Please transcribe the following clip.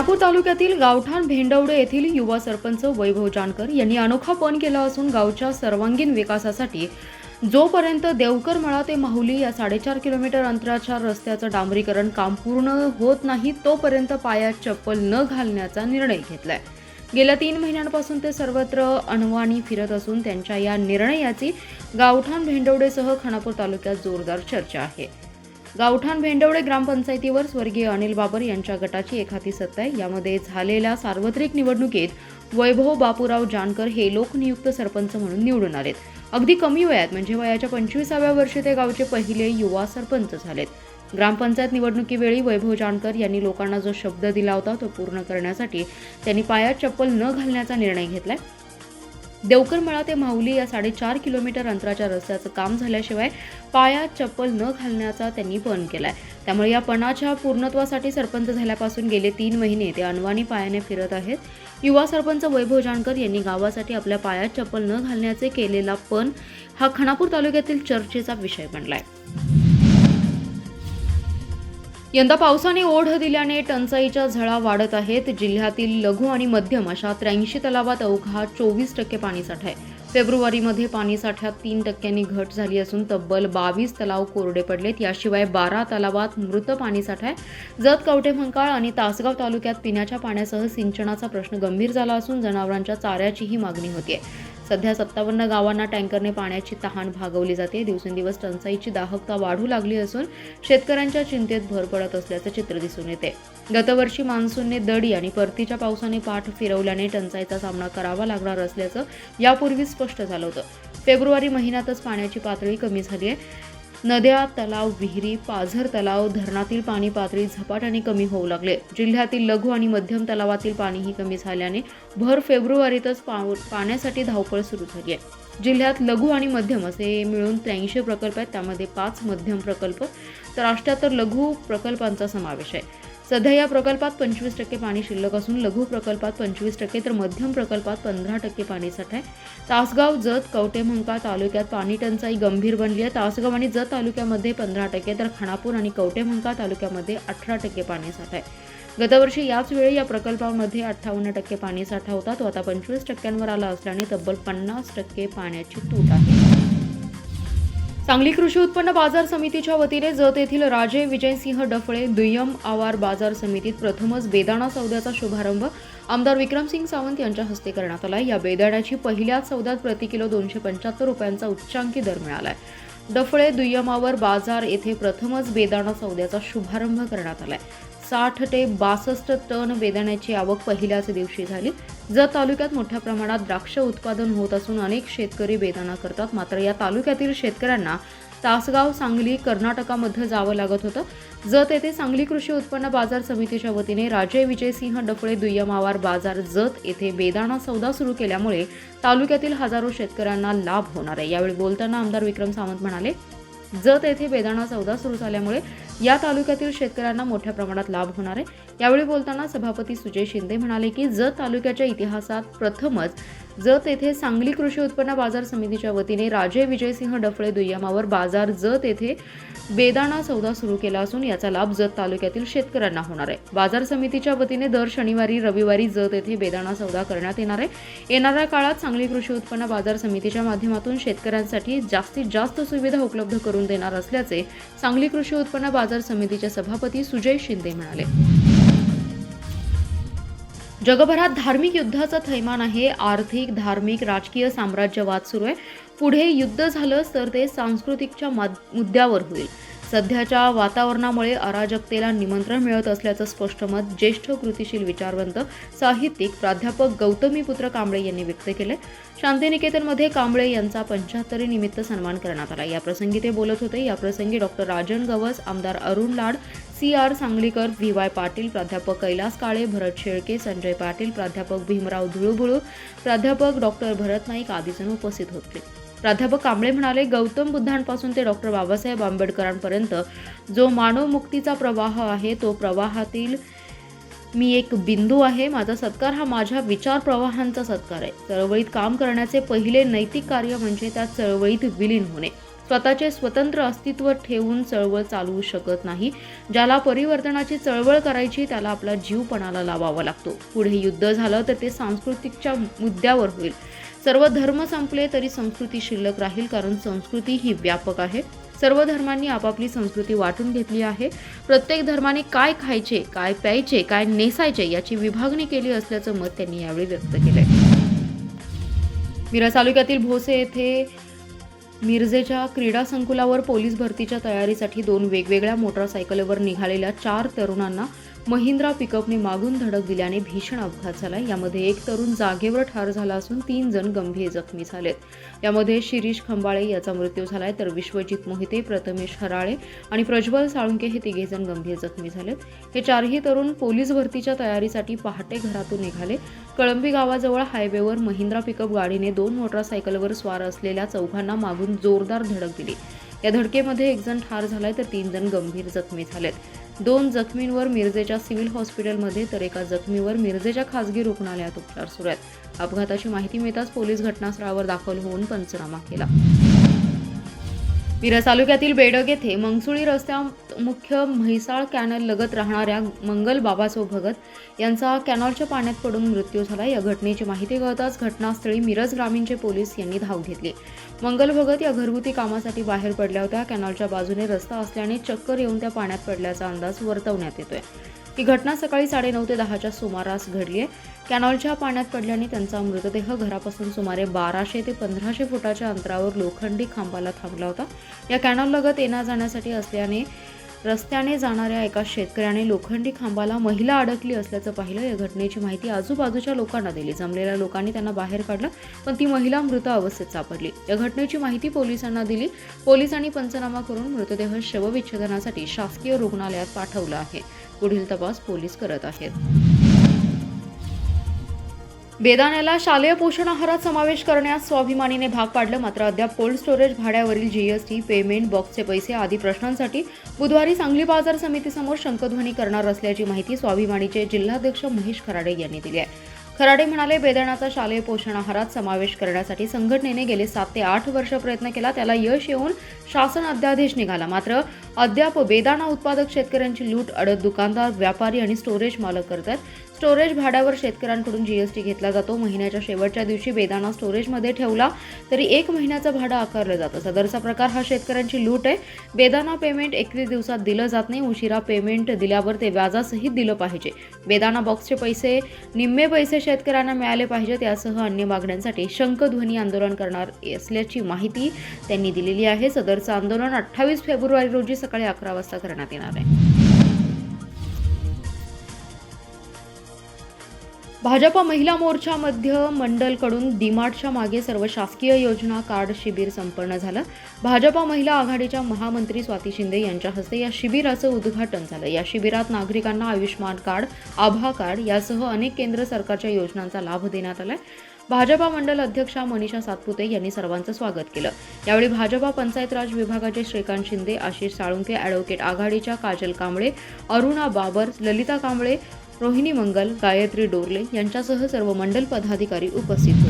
खानापूर तालुक्यातील गावठाण भेंडवडे येथील युवा सरपंच वैभव जानकर यांनी अनोखा पण केला असून गावच्या सर्वांगीण विकासासाठी जोपर्यंत देवकर मळा ते माहुली या साडेचार किलोमीटर अंतराच्या रस्त्याचं डांबरीकरण काम पूर्ण होत नाही तोपर्यंत पायात चप्पल न घालण्याचा निर्णय घेतलाय. गेल्या तीन महिन्यांपासून ते सर्वत्र अनवाणी फिरत असून त्यांच्या या निर्णयाची गावठाण भेंडवडेसह खानापूर तालुक्यात जोरदार चर्चा आहे. गावठाण भेंडवडे ग्रामपंचायतीवर स्वर्गीय अनिल बाबर यांच्या गटाची एखादी सत्ता आहे. यामध्ये झालेल्या सार्वत्रिक निवडणुकीत वैभव बापूराव जानकर हे लोकनियुक्त सरपंच म्हणून निवडून आलेत. अगदी कमी वयात म्हणजे वयाच्या पंचवीसाव्या वर्षी ते गावचे पहिले युवा सरपंच झालेत. ग्रामपंचायत निवडणुकीवेळी वैभव जानकर यांनी लोकांना जो शब्द दिला होता तो पूर्ण करण्यासाठी त्यांनी पायात चप्पल न घालण्याचा निर्णय घेतलाय. देवकरमळा ते माहुली या साडेचार किलोमीटर अंतराच्या रस्त्याचं काम झाल्याशिवाय पायात चप्पल न घालण्याचा त्यांनी पण केलाय. त्यामुळे या पणाच्या पूर्णत्वासाठी सरपंच झाल्यापासून गेले तीन महिने ते अनवाणी पायाने फिरत आहेत. युवा सरपंच वैभव जानकर यांनी गावासाठी आपल्या पायात चप्पल न घालण्याचे केलेला पण हा खानापूर तालुक्यातील चर्चेचा विषय बनलाय. यंदा पावसाने ओढ दिल्याने टंचाईच्या झळा वाढत आहेत. जिल्ह्यातील लघु आणि मध्यम अशा त्र्याऐंशी तलावात अवघा चोवीस टक्के पाणीसाठा आहे. फेब्रुवारीमध्ये पाणीसाठ्यात तीन टक्क्यांनी घट झाली असून तब्बल बावीस तलाव कोरडे पडलेत. याशिवाय बारा तलावात मृत पाणीसाठा आहे. जत कवठेमंकाळ आणि तासगाव तालुक्यात पिण्याच्या पाण्यासह सिंचनाचा प्रश्न गंभीर झाला असून जनावरांच्या चाऱ्याचीही मागणी होतीये. सध्या सत्तावन्न गावांना टँकरने पाण्याची तहान भागवली जाते. दिवसेंदिवस टंचाईची दाहकता वाढू लागली असून शेतकऱ्यांच्या चिंतेत भर पडत असल्याचं चित्र दिसून येते. गतवर्षी मान्सूनने दडी आणि परतीच्या पावसाने पाठ फिरवल्याने टंचाईचा सामना करावा लागणार असल्याचं यापूर्वी स्पष्ट झालं होतं. फेब्रुवारी महिन्यातच पाण्याची पातळी कमी झाली आहे. नद्या तलाव विहिरी पाझर तलाव धरणातील पाणी पातळी झपाट्याने कमी होऊ लागले. जिल्ह्यातील लघु आणि मध्यम तलावातील पाणीही कमी झाल्याने भर फेब्रुवारीतच पा पाण्यासाठी धावपळ सुरू झाली आहे जिल्ह्यात लघु आणि मध्यम असे मिळून त्र्याऐंशी प्रकल्प आहेत. त्यामध्ये पाच मध्यम प्रकल्प तर अष्ट्याहत्तर लघु प्रकल्पांचा समावेश आहे. सध्या या प्रकल्पात पंचवीस टक्के पाणी शिल्लक असून लघु प्रकल्पात पंचवीस टक्के तर मध्यम प्रकल्पात पंधरा टक्के पाणीसाठा आहे. तासगाव जत कवटेमंका तालुक्यात पाणी टंचाई गंभीर बनली आहे. तासगाव आणि जत तालुक्यामध्ये पंधरा टक्के तर खानापूर आणि कवटेमंका तालुक्यामध्ये अठरा टक्के पाणीसाठा आहे. गतवर्षी याच वेळी या प्रकल्पामध्ये अठ्ठावन्न टक्के पाणीसाठा होता. तो आता पंचवीस टक्क्यांवर आला असल्याने तब्बल पन्नास टक्के पाण्याची तूट आहे. सांगली कृषी उत्पन्न बाजार समितीच्या वतीने जत येथील राजे विजयसिंह डफळे दुय्यम आवार बाजार समितीत प्रथमच बेदाणा सौद्याचा शुभारंभ आमदार विक्रमसिंग सावंत यांच्या हस्ते करण्यात आला या बेदाण्याची पहिल्याच सौद्यात प्रति किलो दोनशे पंच्याहत्तर रुपयांचा उच्चांकी दर मिळालाय. डफळे दुय्यमावर बाजार येथे प्रथमच बेदाणा सौद्याचा शुभारंभ करण्यात आलाय. साठ ते बासष्ट टन बेदाण्याची आवक पहिल्याच दिवशी झाली. जत तालुक्यात मोठ्या प्रमाणात द्राक्ष उत्पादन होत असून अनेक शेतकरी बेदाणा करतात मात्र या तालुक्यातील शेतकऱ्यांना तासगाव सांगली कर्नाटकामध्ये जावं लागत होतं. जत येथे सांगली कृषी उत्पन्न बाजार समितीच्या वतीने राजे विजयसिंह डफळे दुय्यमावार बाजार जत येथे बेदाणा सौदा सुरू केल्यामुळे तालुक्यातील हजारो शेतकऱ्यांना लाभ होणार आहे. यावेळी बोलताना आमदार विक्रम सावंत म्हणाले जत येथे बेदाणा सौदा सुरू झाल्यामुळे या तालुक्यातील शेतकऱ्यांना मोठ्या प्रमाणात लाभ होणार आहे. यावेळी बोलताना सभापती सुजय शिंदे म्हणाले की जत तालुक्याच्या इतिहासात प्रथमच जत येथे सांगली कृषी उत्पन्न बाजार समितीच्या वतीने राजे विजयसिंह डफळे दुय्यमावर बाजार जत येथे बेदाणा सौदा सुरू केला असून याचा लाभ जत तालुक्यातील शेतकऱ्यांना होणार आहे. बाजार समितीच्या वतीने दर शनिवारी रविवारी जत येथे बेदाणा सौदा करण्यात येणार आहे. येणाऱ्या काळात सांगली कृषी उत्पन्न बाजार समितीच्या माध्यमातून शेतकऱ्यांसाठी जास्तीत जास्त सुविधा उपलब्ध करून देणार असल्याचे सांगली कृषी उत्पन्न बाजार समितीचे सभापती सुजय शिंदे म्हणाले. जगभरात धार्मिक युद्धाचं थैमान आहे. आर्थिक धार्मिक राजकीय साम्राज्यवाद सुरू आहे. पुढे युद्ध झालं तर ते सांस्कृतिकच्या मुद्द्यावर होईल. सध्याच्या वातावरणामुळे अराजकतेला निमंत्रण मिळत असल्याचं स्पष्ट मत ज्येष्ठ कृतिशील विचारवंत साहित्यिक प्राध्यापक गौतमीपुत्र कांबळे यांनी व्यक्त केले शांतिनिकेतनमध्ये कांबळे यांचा पंच्याहत्तरी निमित्त सन्मान करण्यात आला. या प्रसंगी ते बोलत होते. या प्रसंगी डॉक्टर राजन गवस आमदार Arun Lad C R Sanglikar V Y Patil प्राध्यापक कैलास काळे भरत शेळके संजय पाटील प्राध्यापक भीमराव धुळुबुळू प्राध्यापक डॉक्टर भरत नाईक आदीजण उपस्थित होते. प्राध्यापक कांबळे म्हणाले गौतम बुद्धांपासून ते डॉक्टर बाबासाहेब आंबेडकरांपर्यंत जो मानव मुक्तीचा प्रवाह आहे तो प्रवाहातील मी एक बिंदू आहे. माझा सत्कार हा माझ्या विचार प्रवाहांचा सत्कार आहे. चळवळीत काम करण्याचे पहिले नैतिक कार्य म्हणजे त्या चळवळीत विलीन होणे. स्वतःचे स्वतंत्र अस्तित्व ठेवून चळवळ चालवू शकत नाही. ज्याला परिवर्तनाची चळवळ करायची त्याला आपला जीव पणाला लावावा लागतो. पुढे युद्ध झालं तर ते सांस्कृतिकच्या मुद्द्यावर होईल. सर्व धर्म संपले तरी संस्कृती शिल्लक राहील कारण संस्कृती ही व्यापक आहे. सर्व धर्मांनी आपापली संस्कृती वाटून घेतली आहे. प्रत्येक धर्माने काय खायचे काय प्यायचे काय नेसायचे याची विभागणी केली असल्याचं मत त्यांनी यावेळी व्यक्त केलंय. मिरज तालुक्यातील भोसे येथे मिरजेच्या क्रीडा संकुलावर पोलीस भरतीच्या तयारीसाठी दोन वेगवेगळ्या मोटारसायकलवर निघालेल्या चार तरुणांना महिंद्रा पिकअपने मागून धडक दिल्याने भीषण अपघात झाला. यामध्ये एक तरुण जागेवर ठार झाला असून तीन जण गंभीर जखमी झालेत. यामध्ये शिरीष खंबाळे याचा मृत्यू झालाय तर विश्वजित मोहिते प्रथमेश हराळे आणि प्रज्वल साळुंके हे तिघेजण गंभीर जखमी झालेत. हे चारही तरुण पोलीस भरतीच्या तयारीसाठी पहाटे घरातून निघाले. कळंबी गावाजवळ हायवेवर महिंद्रा पिकअप गाडीने दोन मोटारसायकलवर स्वार असलेल्या चौघांना मागून जोरदार धडक दिली. या धडकेमध्ये एक जण ठार झालाय तर तीन जण गंभीर जखमी झालेत. दोन जखमींवर मिरजेच्या सिव्हिल हॉस्पिटलमध्ये तर एका जखमीवर मिरजेच्या खासगी रुग्णालयात उपचार सुरू आहेत. अपघाताची माहिती मिळताच पोलीस घटनास्थळावर दाखल होऊन पंचनामा केला. मिरज तालुक्यातील बेडग येथे मंगसुळी रस्त्या मुख्य म्हैसाळ कॅनल लगत राहणाऱ्या मंगल बाबासो भगत यांचा कॅनॉलच्या पाण्यात पडून मृत्यू झाला. या घटनेची माहिती कळताच घटनास्थळी मिरज ग्रामीणचे पोलीस यांनी धाव घेतली. मंगल भगत या घरगुती कामासाठी बाहेर पडल्या होत्या. कॅनॉलच्या बाजूने रस्ता असल्याने चक्कर येऊन त्या पाण्यात पडल्याचा अंदाज वर्तवण्यात येतोय. ही घटना सकाळी साडेनऊ ते दहाच्या सुमारास घडली आहे. कॅनॉलच्या पाण्यात पडल्याने त्यांचा मृतदेह घरापासून सुमारे बाराशे ते पंधराशे फुटाच्या अंतरावर लोखंडी खांबाला थांबला होता. या कॅनॉललगत येण्या जाण्यासाठी असल्याने रस्त्याने जाणाऱ्या एका शेतकऱ्याने लोखंडी खांबाला महिला अडकली असल्याचं पाहिलं. या घटनेची माहिती आजूबाजूच्या लोकांना दिली. जमलेल्या लोकांनी त्यांना बाहेर काढलं पण ती महिला मृत अवस्थेत सापडली. या घटनेची माहिती पोलिसांना दिली. पोलिसांनी पंचनामा करून मृतदेह शवविच्छेदनासाठी शासकीय रुग्णालयात पाठवलं आहे. पुढील तपास पोलीस करत आहेत. बेदाण्याला शालेय पोषण आहारात समावेश करण्यास स्वाभिमानीने भाग पाडलं मात्र अद्याप कोल्ड स्टोरेज भाड्यावरील जीएसटी पेमेंट बॉक्सचे पैसे आदी प्रश्नांसाठी बुधवारी सांगली बाजार समितीसमोर शंखध्वनी करणार असल्याची माहिती स्वाभिमानीचे जिल्हाध्यक्ष महेश खराडे यांनी दिली आहे. खराडे म्हणाले बेदाण्याचा शालेय पोषण आहारात समावेश करण्यासाठी संघटनेने गेले सात ते आठ वर्ष प्रयत्न केला त्याला यश येऊन शासन अध्यादेश निघाला. मात्र अद्याप बेदाणा उत्पादक शेतकऱ्यांची लूट अडत दुकानदार व्यापारी आणि स्टोरेज मालक करतात स्टोरेज भाड्यावर शेतकऱ्यांकडून जीएसटी घेतला जातो. महिन्याच्या शेवटच्या दिवशी बेदाणा स्टोरेजमध्ये ठेवला तरी एक महिन्याचं भाडं आकारलं जातं. सदरचा प्रकार हा शेतकऱ्यांची लूट आहे. बेदाना पेमेंट एकवीस दिवसात दिलं जात नाही. उशिरा पेमेंट दिल्यावर ते व्याजासहित दिलं पाहिजे. बेदाना बॉक्सचे पैसे निम्मे पैसे शेतकऱ्यांना मिळाले पाहिजेत यासह अन्य मागण्यांसाठी शंखध्वनी आंदोलन करणार असल्याची माहिती त्यांनी दिलेली आहे. सदरचं आंदोलन अठ्ठावीस फेब्रुवारी रोजी सकाळी अकरा वाजता करण्यात येणार आहे. भाजपा महिला मोर्चा मध्य मंडलकडून डीमार्टच्या मागे सर्व शासकीय योजना कार्ड शिबिर संपन्न झालं. भाजपा महिला आघाडीच्या महामंत्री स्वाती शिंदे यांच्या हस्ते या शिबिराचं उद्घाटन झालं. या शिबिरात नागरिकांना आयुष्यमान कार्ड आभा कार्ड यासह अनेक केंद्र सरकारच्या योजनांचा लाभ देण्यात आलाय. भाजपा मंडल अध्यक्षा मनीषा सातपुते यांनी सर्वांचं स्वागत केलं. यावेळी भाजपा पंचायत राज विभागाचे श्रीकांत शिंदे आशिष साळुंके ॲडव्होकेट आघाडीच्या काजल कांबळे अरुणा बाबर ललिता कांबळे रोहिणी मंगल गायत्री डोरले यांच्यासह सर्व मंडल पदाधिकारी उपस्थित होते.